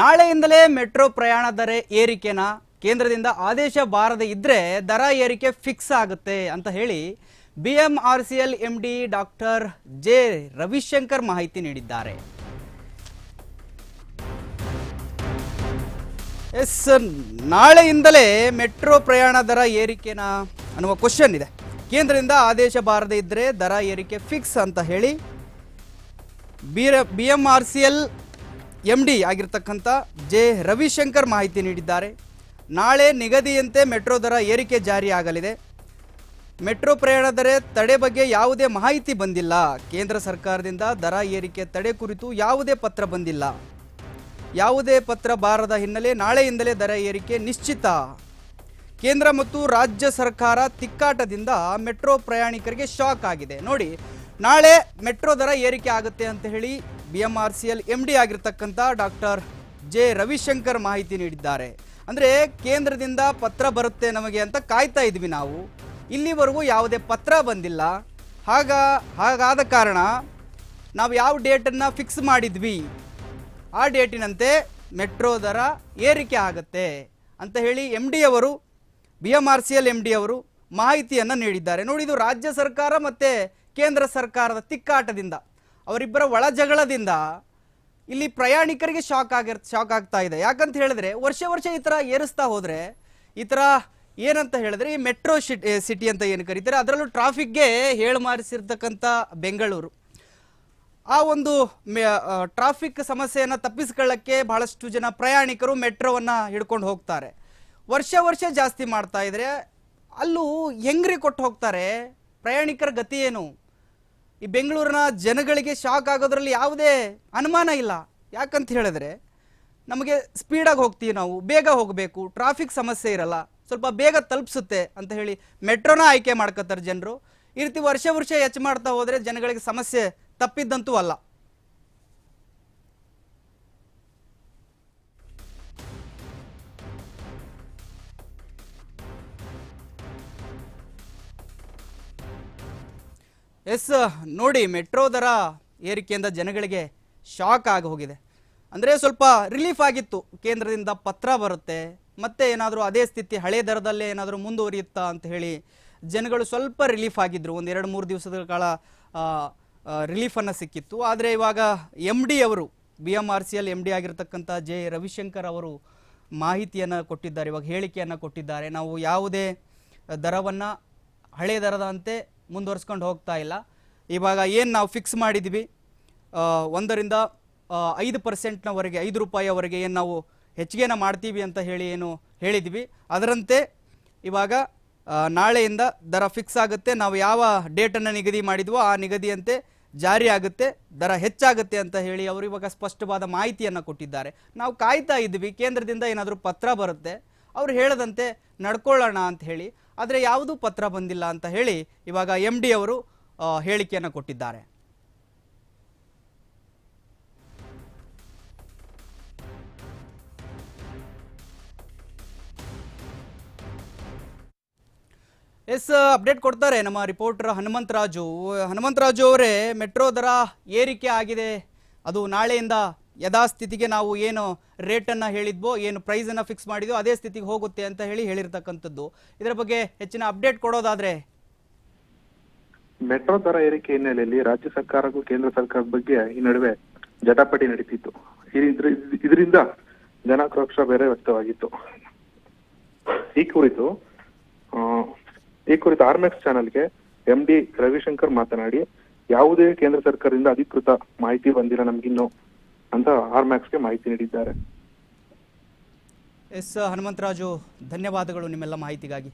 ನಾಳೆಯಿಂದಲೇ metro ಪ್ರಯಾಣ ದರ ಏರಿಕೆನ ಕೇಂದ್ರದಿಂದ ಆದೇಶ ಬಾರದೆ ಇದ್ರೆ ದರ ಏರಿಕೆ ಫಿಕ್ಸ್ ಆಗುತ್ತೆ ಅಂತ ಹೇಳಿ B M R C L M D doctor J Ravishankar ಮಾಹಿತಿ ನೀಡಿದ್ದಾರೆ. ಎಸ್, ನಾಳೆಯಿಂದಲೇ ಮೆಟ್ರೋ ಪ್ರಯಾಣ ದರ ಏರಿಕೆನ ಅನ್ನುವ ಕ್ವಶನ್ ಇದೆ. ಕೇಂದ್ರದಿಂದ ಆದೇಶ ಬಾರದೆ ಇದ್ರೆ ದರ ಏರಿಕೆ ಫಿಕ್ಸ್ ಅಂತ ಹೇಳಿ B B M R C L M D ಆಗಿರ್ತಕ್ಕಂಥ ಜೆ ರವಿಶಂಕರ್ ಮಾಹಿತಿ ನೀಡಿದ್ದಾರೆ. ನಾಳೆ ನಿಗದಿಯಂತೆ ಮೆಟ್ರೋ ದರ ಏರಿಕೆ ಜಾರಿಯಾಗಲಿದೆ ಮೆಟ್ರೋ ಪ್ರಯಾಣ ದರ ತಡೆ ಬಗ್ಗೆ ಯಾವುದೇ ಮಾಹಿತಿ ಬಂದಿಲ್ಲ. ಕೇಂದ್ರ ಸರ್ಕಾರದಿಂದ ದರ ಏರಿಕೆ ತಡೆ ಕುರಿತು ಯಾವುದೇ ಪತ್ರ ಬಂದಿಲ್ಲ. ಯಾವುದೇ ಪತ್ರ ಬಾರದ ಹಿನ್ನೆಲೆ ನಾಳೆಯಿಂದಲೇ ದರ ಏರಿಕೆ ನಿಶ್ಚಿತ. ಕೇಂದ್ರ ಮತ್ತು ರಾಜ್ಯ ಸರ್ಕಾರ ತಿಕ್ಕಾಟದಿಂದ ಮೆಟ್ರೋ ಪ್ರಯಾಣಿಕರಿಗೆ ಶಾಕ್ ಆಗಿದೆ. ನೋಡಿ, ನಾಳೆ ಮೆಟ್ರೋ ದರ ಏರಿಕೆ ಆಗುತ್ತೆ ಅಂತ ಹೇಳಿ ಬಿ ಎಂ ಆರ್ ಡಿ ಆಗಿರ್ತಕ್ಕಂಥ ಡಾಕ್ಟರ್ ಜೆ ರವಿಶಂಕರ್ ಮಾಹಿತಿ ನೀಡಿದ್ದಾರೆ. ಅಂದರೆ ಕೇಂದ್ರದಿಂದ ಪತ್ರ ಬರುತ್ತೆ ನಮಗೆ ಅಂತ ಕಾಯ್ತಾ ಇದ್ವಿ ನಾವು. ಇಲ್ಲಿವರೆಗೂ ಯಾವುದೇ ಪತ್ರ ಬಂದಿಲ್ಲ. ಹಾಗ, ಹಾಗಾದ ಕಾರಣ ನಾವು ಯಾವ ಡೇಟನ್ನು ಫಿಕ್ಸ್ ಮಾಡಿದ್ವಿ. ಆ ಡೇಟಿನಂತೆ ಮೆಟ್ರೋ ದರ ಏರಿಕೆ ಆಗುತ್ತೆ ಅಂತ ಹೇಳಿ ಎಂ ಡಿ ಅವರು B M R C L M D ಅವರು ಮಾಹಿತಿಯನ್ನು ನೀಡಿದ್ದಾರೆ. ನೋಡಿ, ಇದು ರಾಜ್ಯ ಸರ್ಕಾರ ಮತ್ತು ಕೇಂದ್ರ ಸರ್ಕಾರದ ತಿಕ್ಕಾಟದಿಂದ. ಅವರಿಬ್ಬರ ಒಳ ಜಗಳದಿಂದ ಇಲ್ಲಿ ಪ್ರಯಾಣಿಕರಿಗೆ ಶಾಕ್ ಆಗಿರ್ ಶಾಕ್ ಆಗ್ತಾ ಇದೆ. ಯಾಕಂತ ಹೇಳಿದ್ರೆ ವರ್ಷ ವರ್ಷ ಈ ಥರ ಏರಿಸ್ತಾ ಹೋದರೆ ಈ ಥರ ಏನಂತ ಹೇಳಿದ್ರೆ ಈ ಮೆಟ್ರೋ ಸಿಟಿ ಸಿಟಿ ಅಂತ ಏನು ಕರೀತಾರೆ, ಅದರಲ್ಲೂ ಟ್ರಾಫಿಕ್ಗೆ ಹೇಳು ಮಾರಿಸಿರ್ತಕ್ಕಂಥ ಬೆಂಗಳೂರು. ಆ ಒಂದು ಟ್ರಾಫಿಕ್ ಸಮಸ್ಯೆಯನ್ನು ತಪ್ಪಿಸ್ಕೊಳ್ಳೋಕ್ಕೆ ಬಹಳಷ್ಟು ಜನ ಪ್ರಯಾಣಿಕರು ಮೆಟ್ರೋವನ್ನು ಹಿಡ್ಕೊಂಡು ಹೋಗ್ತಾರೆ. ವರ್ಷ ವರ್ಷ ಜಾಸ್ತಿ ಮಾಡ್ತಾ ಇದ್ರೆ ಅಲ್ಲೂ ಹೆಂಗ್ರಿ ಕೊಟ್ಟು ಹೋಗ್ತಾರೆ? ಪ್ರಯಾಣಿಕರ ಗತಿ ಏನು? ಈ ಬೆಂಗಳೂರಿನ ಜನಗಳಿಗೆ ಶಾಕ್ ಆಗೋದ್ರಲ್ಲಿ ಯಾವುದೇ ಅನುಮಾನ ಇಲ್ಲ. ಯಾಕಂತ ಹೇಳಿದ್ರೆ, ನಮಗೆ ಸ್ಪೀಡಾಗಿ ಹೋಗ್ತೀವಿ ನಾವು, ಬೇಗ ಹೋಗಬೇಕು ಟ್ರಾಫಿಕ್ ಸಮಸ್ಯೆ ಇರಲ್ಲ, ಸ್ವಲ್ಪ ಬೇಗ ತಲುಪಿಸುತ್ತೆ ಅಂತ ಹೇಳಿ ಮೆಟ್ರೋನ ಆಯ್ಕೆ ಮಾಡ್ಕೋತಾರೆ ಜನರು. ಈ ರೀತಿ ವರ್ಷ ವರ್ಷ ಹೆಚ್ಚು ಮಾಡ್ತಾ ಹೋದರೆ ಜನಗಳಿಗೆ ಸಮಸ್ಯೆ ತಪ್ಪಿದ್ದಂತೂ ಅಲ್ಲ. ಎಸ್, ನೋಡಿ, ಮೆಟ್ರೋ ದರ ಏರಿಕೆಯಿಂದ ಜನಗಳಿಗೆ ಶಾಕ್ ಆಗಿ ಹೋಗಿದೆ. ಅಂದರೆ ಸ್ವಲ್ಪ ರಿಲೀಫ್ ಆಗಿತ್ತು. ಕೇಂದ್ರದಿಂದ ಪತ್ರ ಬರುತ್ತೆ, ಮತ್ತೆ ಏನಾದರೂ ಅದೇ ಸ್ಥಿತಿ, ಹಳೆ ದರದಲ್ಲೇ ಏನಾದರೂ ಮುಂದುವರಿಯುತ್ತಾ ಅಂತ ಹೇಳಿ ಜನಗಳು ಸ್ವಲ್ಪ ರಿಲೀಫ್ ಆಗಿದ್ರು. ಒಂದು ಎರಡು ಮೂರು ದಿವಸದ ಕಾಲ ರಿಲೀಫನ್ನು ಸಿಕ್ಕಿತ್ತು. ಆದರೆ ಇವಾಗ ಎಂ ಡಿ ಅವರು B M R C L M D ಆಗಿರ್ತಕ್ಕಂಥ ಜೆ ರವಿಶಂಕರ್ ಅವರು ಮಾಹಿತಿಯನ್ನು ಕೊಟ್ಟಿದ್ದಾರೆ, ಇವಾಗ ಹೇಳಿಕೆಯನ್ನು ಕೊಟ್ಟಿದ್ದಾರೆ. ನಾವು ಯಾವುದೇ ದರವನ್ನು, ಹಳೆ ದರದಂತೆ ಮುಂದುವರ್ಸ್ಕೊಂಡು ಹೋಗ್ತಾ ಇಲ್ಲ. ಇವಾಗ ಏನು ನಾವು ಫಿಕ್ಸ್ ಮಾಡಿದ್ವಿ? ಒಂದರಿಂದ ಐದು ಪರ್ಸೆಂಟ್ನವರೆಗೆ ಐದು ರೂಪಾಯಿವರೆಗೆ ಏನು ನಾವು ಹೆಚ್ಚಿಗೆನ ಮಾಡ್ತೀವಿ ಅಂತ ಹೇಳಿ ಏನು ಹೇಳಿದ್ವಿ. ಅದರಂತೆ ಇವಾಗ ನಾಳೆಯಿಂದ ದರ ಫಿಕ್ಸ್ ಆಗುತ್ತೆ. ನಾವು ಯಾವ ಡೇಟನ್ನು ನಿಗದಿ ಮಾಡಿದ್ವೋ ಆ ನಿಗದಿಯಂತೆ ಜಾರಿ ಆಗುತ್ತೆ. ದರ ಹೆಚ್ಚಾಗುತ್ತೆ ಅಂತ ಹೇಳಿ ಅವರು ಇವಾಗ ಸ್ಪಷ್ಟವಾದ ಮಾಹಿತಿಯನ್ನು ಕೊಟ್ಟಿದ್ದಾರೆ. ನಾವು ಕಾಯ್ತಾ ಇದ್ವಿ. ಕೇಂದ್ರದಿಂದ ಏನಾದರೂ ಪತ್ರ ಬರುತ್ತೆ. ಅವ್ರು ಹೇಳದಂತೆ ನಡ್ಕೊಳ್ಳೋಣ ಅಂತ ಹೇಳಿ, ಆದರೆ ಯಾವುದೂ ಪತ್ರ ಬಂದಿಲ್ಲ ಅಂತ ಹೇಳಿ ಇವಾಗ ಎಂ ಡಿ ಅವರು ಹೇಳಿಕೆಯನ್ನು ಕೊಟ್ಟಿದ್ದಾರೆ. ಎಸ್, ಅಪ್ಡೇಟ್ ಕೊಡ್ತಾರೆ ನಮ್ಮ ರಿಪೋರ್ಟರ್ ಹನುಮಂತರಾಜು. ಹನುಮಂತರಾಜು ಅವರೇ, ಮೆಟ್ರೋ ದರ ಏರಿಕೆ ಆಗಿದೆ. ಅದು ನಾಳೆಯಿಂದ ಯಥಾಸ್ಥಿತಿಗೆ ನಾವು ಏನು ರೇಟನ್ನು ಹೇಳಿದ್ವೋ, ಏನು ಪ್ರೈಸನ್ನು ಫಿಕ್ಸ್ ಮಾಡಿದ್ವೋ, ಅದೇ ಸ್ಥಿತಿಗೆ ಹೋಗುತ್ತೆ ಅಂತ ಹೇಳಿ ಹೇಳಿರ್ತಕ್ಕಂಥದ್ದು. ಇದರ ಬಗ್ಗೆ ಹೆಚ್ಚಿನ ಅಪ್ಡೇಟ್ ಕೊಡೋದಾದ್ರೆ? ಮೆಟ್ರೋ ದರ ಏರಿಕೆ ಹಿನ್ನೆಲೆಯಲ್ಲಿ ರಾಜ್ಯ ಸರ್ಕಾರಕ್ಕೂ ಕೇಂದ್ರ ಸರ್ಕಾರದ ಬಗ್ಗೆ ಈ ನಡುವೆ ಜಟಾಪಟಿ ನಡೀತಿತ್ತು. ಇದ್ರ- ಇದರಿಂದ ಜನಾಕ್ರೋಶ ಬೇರೆ ವ್ಯಕ್ತವಾಗಿತ್ತು. ಈ ಕುರಿತು ಈ ಕುರಿತು ಆರ್ಮೆಕ್ಸ್ ಚಾನೆಲ್ಗೆ ಎಂ ಡಿ ರವಿಶಂಕರ್ ಮಾತನಾಡಿ, ಯಾವುದೇ ಕೇಂದ್ರ ಸರ್ಕಾರದಿಂದ ಅಧಿಕೃತ ಮಾಹಿತಿ ಬಂದಿಲ್ಲ ನಮ್ಗಿನ್ನು. ಅಂತ ಆರ್ಮ್ಯಾಕ್ಸ್ಗೆ ಮಾಹಿತಿ ನೀಡಿದ್ದಾರೆ. ಎಸ್ ಹನುಮಂತರಾಜು ಧನ್ಯವಾದಗಳು ನಿಮ್ಮೆಲ್ಲ ಮಾಹಿತಿಗಾಗಿ.